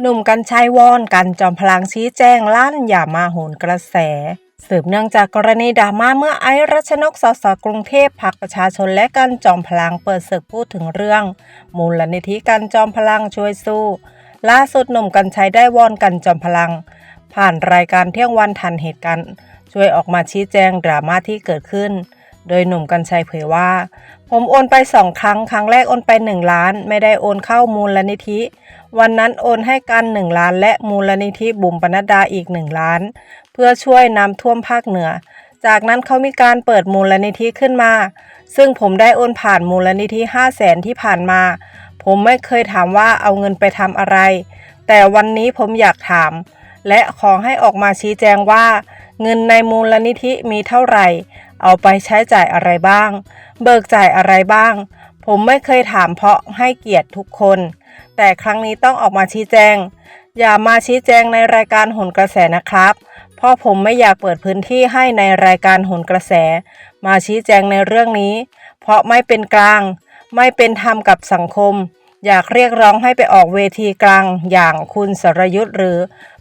หนุ่มกัญชัยวอนกันจอมพลังชี้แจงลั่นอย่ามาโหนกระแส สืบเนื่องจากกรณีดราม่าเมื่อไอซ์รัชนกสสกรุงเทพพักประชาชนและกันจอมพลังเปิดศึกพูดถึงเรื่อง มูลนิธิกันจอมพลังช่วยสู้ ล่าสุดหนุ่มกัญชัยได้วอนกันจอมพลัง ผ่านรายการเที่ยงวันทันเหตุการณ์ช่วยออกมาชี้แจงดราม่าที่เกิดขึ้น โดยหนุ่มกัญชัยเผยว่า ผมโอนไปสองครั้ง ครั้งแรกโอนไป 1 ล้าน ไม่ได้โอนเข้ามูลนิธิ วันนั้นโอนให้กัน 1 ล้าน และมูลนิธิบุ๋มปนัดดาอีก 1 ล้าน เพื่อช่วยน้ำท่วมภาคเหนือ จากนั้นเขามีการเปิดมูลนิธิขึ้นมา ซึ่งผมได้โอนผ่านมูลนิธิ5 0 0แสนที่ผ่านมา ผมไม่เคยถามว่าเอาเงินไปทำอะไร แต่วันนี้ผมอยากถาม และขอให้ออกมาชี้แจงว่า เงินในมูลนิธิมีเท่าไหร่ เอาไปใช้จ่ายอะไรบ้าง เบิกจ่ายอะไรบ้าง ผมไม่เคยถามเพราะให้เกียรติทุกคน แต่ครั้งนี้ต้องออกมาชี้แจง อย่ามาชี้แจงในรายการหนกระแสนะครับ เพราะผมไม่อยากเปิดพื้นที่ให้ในรายการหนกระแส มาชี้แจงในเรื่องนี้ เพราะไม่เป็นกลาง ไม่เป็นธรรมกับสังคม อยากเรียกร้องให้ไปออกเวทีกลางอย่างคุณสรยุทธ์หรือ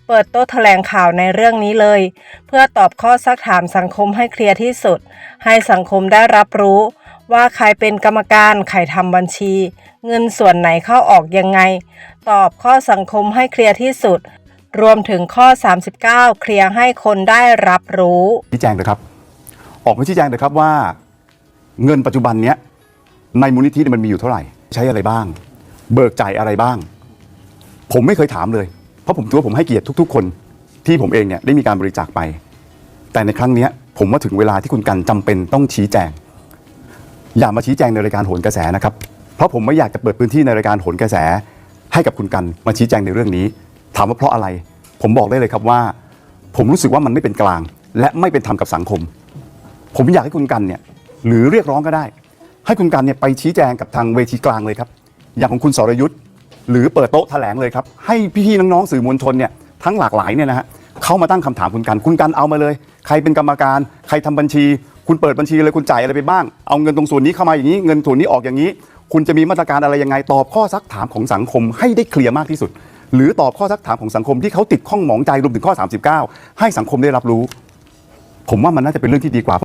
เปิดโต๊ะแถลงข่าวในเรื่องนี้เลย เพื่อตอบข้อซักถามสังคมให้เคลียร์ที่สุด ให้สังคมได้รับรู้ ว่าใครเป็นกรรมการใครทำบัญชี เงินส่วนไหนเข้าออกยังไง ตอบข้อสังคมให้เคลียร์ที่สุด รวมถึงข้อ 39 เคลียร์ให้คนได้รับรู้ชี้แจงเลยครับ ออกมาชี้แจงเลยครับว่า เงินปัจจุบันเนี้ยในมูลนิธิมันมีอยู่เท่าไหร่ ใช้อะไรบ้าง เบิกจ่ายอะไรบ้าง ผมไม่เคยถามเลย เพราะผมถือว่าผมให้เกียรติทุก ๆ คนที่ผมเองเนี่ยได้มีการบริจาคไป แต่ในครั้งเนี้ยผมว่าถึงเวลาที่คุณกันจำเป็นต้องชี้แจง อย่ามาชี้แจงในรายการโหนกระแสนะครับ เพราะผมไม่อยากจะเปิดพื้นที่ในรายการโหนกระแส ให้กับคุณกันมาชี้แจงในเรื่องนี้ ถามว่าเพราะอะไร ผมบอกได้เลยครับว่า ผมรู้สึกว่ามันไม่เป็นกลาง และไม่เป็นธรรมกับสังคม ผมอยากให้คุณกันเนี่ยหรือเรียกร้องก็ได้ ให้คุณกันเนี่ยไปชี้แจงกับทางเวทีกลางเลยครับ อย่างของคุณสรยุทธ์ หรือเปิดโต๊ะแถลงเลยครับ ให้พี่ๆน้องๆสื่อมวลชนเนี่ยทั้งหลากหลายเนี่ยนะฮะเข้ามาตั้งคำถามคุณกันคุณกันเอามาเลย ใครเป็นกรรมการใครทำบัญชี คุณเปิดบัญชีเลยคุณจ่ายอะไรไปบ้าง เอาเงินตรงส่วนนี้เข้ามาอย่างนี้เงินส่วนนี้ออกอย่างนี้ คุณจะมีมาตรการอะไรยังไงตอบข้อซักถามของสังคมให้ได้เคลียร์มากที่สุด หรือตอบข้อซักถามของสังคมที่เขาติดข้องหมองใจรวมถึงข้อ 39 ให้สังคมได้รับรู้ ผมว่ามันน่าจะเป็นเรื่องที่ดีกว่า